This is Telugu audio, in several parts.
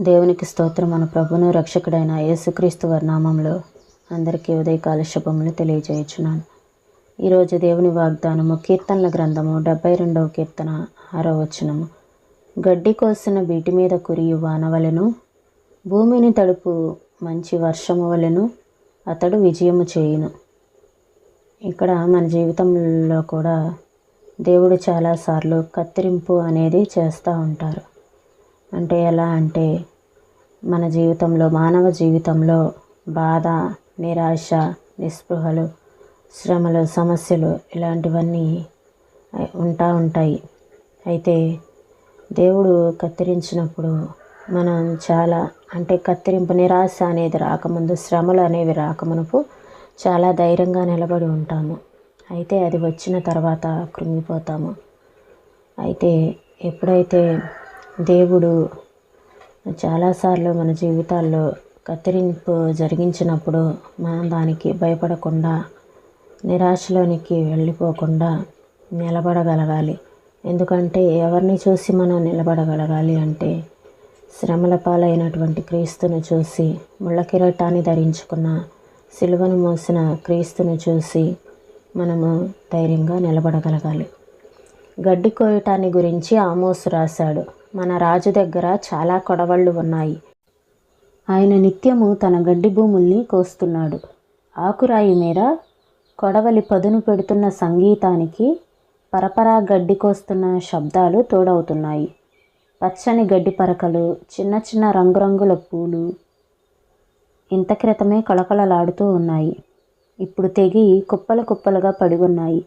దేవునికి స్తోత్రం మన ప్రభును రక్షకుడైన యేసుక్రీస్తు వర్నామంలో అందరికీ ఉదయకాల శుభములు తెలియజేయుచున్నాను. ఈరోజు దేవుని వాగ్దానము కీర్తనల గ్రంథము డెబ్బై రెండవ కీర్తన ఆరో వచనము. గడ్డి కోసిన బీటి మీద కురియు వానవలెను భూమిని తడుపు మంచి వర్షము వలెను అతడు విజయము చేయును. ఇక్కడ మన జీవితంలో కూడా దేవుడు చాలాసార్లు కత్తిరింపు అనేది చేస్తూ ఉంటారు. అంటే ఎలా అంటే మన జీవితంలో మానవ జీవితంలో బాధ నిరాశ నిస్పృహలు శ్రమలు సమస్యలు ఇలాంటివన్నీ ఉంటా ఉంటాయి. అయితే దేవుడు కత్తిరించినప్పుడు మనం చాలా అంటే కత్తిరింపు నిరాశ అనేది రాకముందు శ్రమలు అనేవి రాకమునుపు చాలా ధైర్యంగా నిలబడి ఉంటాము. అయితే అది వచ్చిన తర్వాత కృంగిపోతాము. అయితే ఎప్పుడైతే దేవుడు చాలాసార్లు మన జీవితాల్లో కత్తిరింపు జరిగించినప్పుడు మనం దానికి భయపడకుండా నిరాశలోనికి వెళ్ళిపోకుండా నిలబడగలగాలి. ఎందుకంటే ఎవరిని చూసి మనం నిలబడగలగాలి అంటే శ్రమల పాలైనటువంటి క్రీస్తును చూసి ముళ్ళ కిరీటాన్ని ధరించుకున్న సిలువను మోసిన క్రీస్తును చూసి మనము ధైర్యంగా నిలబడగలగాలి. గడ్డి కోయటాన్ని గురించి ఆమోసు రాశాడు. మన రాజు దగ్గర చాలా కొడవళ్ళు ఉన్నాయి. ఆయన నిత్యము తన గడ్డి భూముల్ని కోస్తున్నాడు. ఆకురాయి మీద కొడవలి పదును పెడుతున్న సంగీతానికి పరపరా గడ్డి కోస్తున్న శబ్దాలు తోడవుతున్నాయి. పచ్చని గడ్డి పరకలు చిన్న చిన్న రంగురంగుల పూలు ఇంత క్రితమే కళకళలాడుతూ ఉన్నాయి. ఇప్పుడు తెగి కుప్పలు కుప్పలుగా పడి ఉన్నాయి.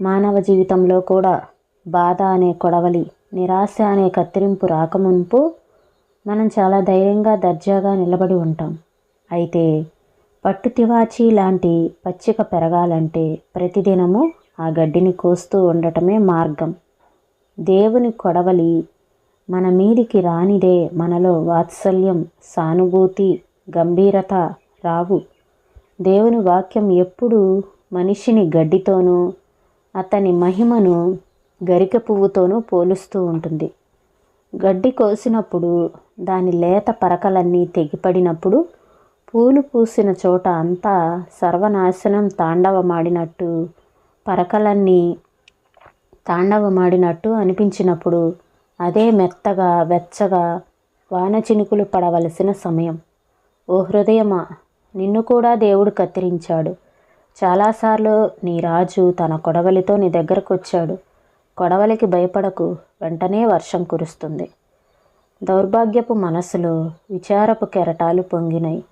మానవ జీవితంలో కూడా బాధ అనే కొడవలి నిరాశ అనే కత్తిరింపు రాకమునుపు మనం చాలా ధైర్యంగా దర్జాగా నిలబడి ఉంటాం. అయితే పట్టు తివాచి లాంటి పచ్చిక పెరగాలంటే ప్రతిదినము ఆ గడ్డిని కోస్తూ ఉండటమే మార్గం. దేవుని కొడవలి మన మీదికి రానిదే మనలో వాత్సల్యం సానుభూతి గంభీరత రావు. దేవుని వాక్యం ఎప్పుడు మనిషిని గడ్డితోనూ అతని మహిమను గరిక పువ్వుతోనూ పోలుస్తూ ఉంటుంది. గడ్డి కోసినప్పుడు దాని లేత పరకలన్నీ తెగిపడినప్పుడు పూలు పూసిన చోట అంతా సర్వనాశనం తాండవమాడినట్టు పరకలన్నీ తాండవమాడినట్టు అనిపించినప్పుడు అదే మెత్తగా వెచ్చగా వాన చినుకులు పడవలసిన సమయం. ఓ హృదయమా నిన్ను కూడా దేవుడు కత్తిరించాడు. చాలాసార్లు నీ రాజు తన కొడవలితో నీ దగ్గరకు వచ్చాడు గొడవలకి భయపడకు వెంటనే వర్షం కురుస్తుంది. దౌర్భాగ్యపు మనసులో విచారపు కెరటాలు పొంగినాయి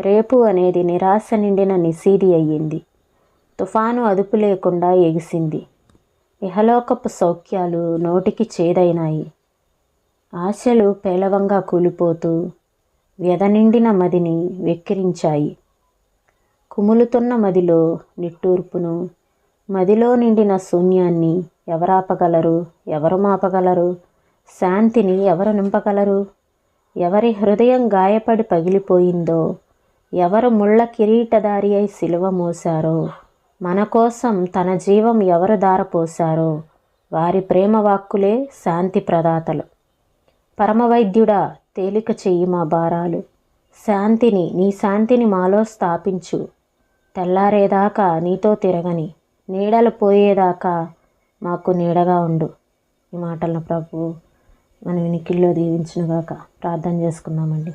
రేపు అనేది నిరాశ నిండిన నిసీది అయ్యింది. తుఫాను అదుపు లేకుండా ఎగిసింది. ఇహలోకపు సౌఖ్యాలు నోటికి చేదైనాయి. ఆశలు పేలవంగా కూలిపోతూ వ్యధనిండిన మదిని వెక్కిరించాయి. కుములుతున్న మదిలో నిట్టూర్పును మదిలో నిండిన శూన్యాన్ని ఎవరాపగలరు? ఎవరు మాపగలరు? శాంతిని ఎవరు నింపగలరు? ఎవరి హృదయం గాయపడి పగిలిపోయిందో? ఎవరు ముళ్ళ కిరీటదారి అయి సిలువ మోశారో? మన కోసం తన జీవం ఎవరు దారపోశారో? వారి ప్రేమ వాక్కులే శాంతి ప్రదాతలు. పరమవైద్యుడా తేలిక చెయ్యి మా భారాలు. శాంతిని నీ శాంతిని మాలో స్థాపించు. తెల్లారేదాకా నీతో తిరగని నీడలు పోయేదాకా మాకు నీడగా ఉండు. ఈ మాటలను ప్రభు మన వినికిల్లో దీవించినగాక ప్రార్థన చేసుకుందామండి.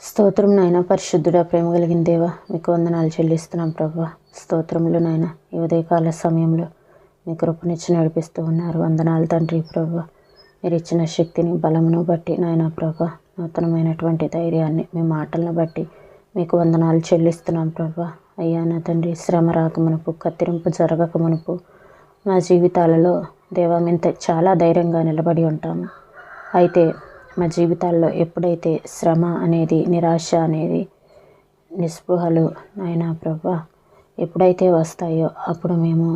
స్తోత్రం నాయన పరిశుద్ధుడా ప్రేమ కలిగిన దేవా మీకు వందనాలు చెల్లిస్తున్నాం ప్రభు. స్తోత్రములు నాయన ఈ ఉదయకాల సమయంలో మీ కృపనిచ్చి నడిపిస్తూ ఉన్నారు. వందనాలు తండ్రి ప్రభు. మీరు ఇచ్చిన శక్తిని బలమును బట్టి నాయన ప్రభు నూతనమైనటువంటి ధైర్యాన్ని మీ మాటలను బట్టి మీకు వందనాలు చెల్లిస్తున్నాం ప్రభు. అయ్యా నా తండ్రి శ్రమ రాకమునుపు కత్తిరింపు జరగకమునుపు మా జీవితాలలో దేవా మేము చాలా ధైర్యంగా నిలబడి ఉంటాము అయితే మా జీవితాల్లో ఎప్పుడైతే శ్రమ అనేది నిరాశ అనేది నిస్పృహలు నాయన ప్రభా ఎప్పుడైతే వస్తాయో అప్పుడు మేము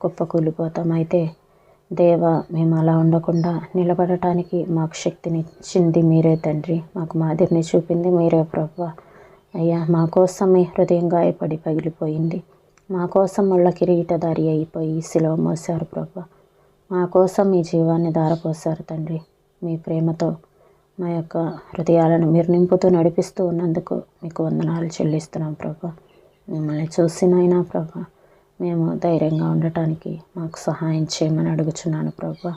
కుప్పకూలిపోతాం అయితే దేవ మేము అలా ఉండకుండా నిలబడటానికి మాకు శక్తిని ఇచ్చింది మీరే తండ్రి. మాకు మాదిరిని చూపింది మీరే ప్రభా. అయ్యా మా కోసం మీ హృదయం గాయపడి పగిలిపోయింది. మా కోసం ముళ్ళ కిరీటదారి అయిపోయి సిలువ మోసారు ప్రభా. మా కోసం మీ జీవాన్ని దారపోశారు తండ్రి. మీ ప్రేమతో మా యొక్క హృదయాలను మీరు నింపుతూ నడిపిస్తూ ఉన్నందుకు మీకు వందనాలు చెల్లిస్తున్నాం ప్రభా. మిమ్మల్ని చూసినైనా ప్రభా మేము ధైర్యంగా ఉండటానికి మాకు సహాయం చేయమని అడుగుచున్నాను ప్రభా.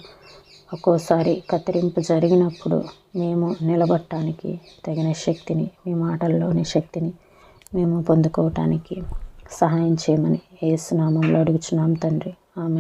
ఒక్కోసారి కత్తిరింపు జరిగినప్పుడు మేము నిలబడటానికి తగిన శక్తిని మీ మాటల్లోని శక్తిని మేము పొందుకోవటానికి సహాయం చేయమని ఏసునామంలో అడుగుచున్నాం తండ్రి.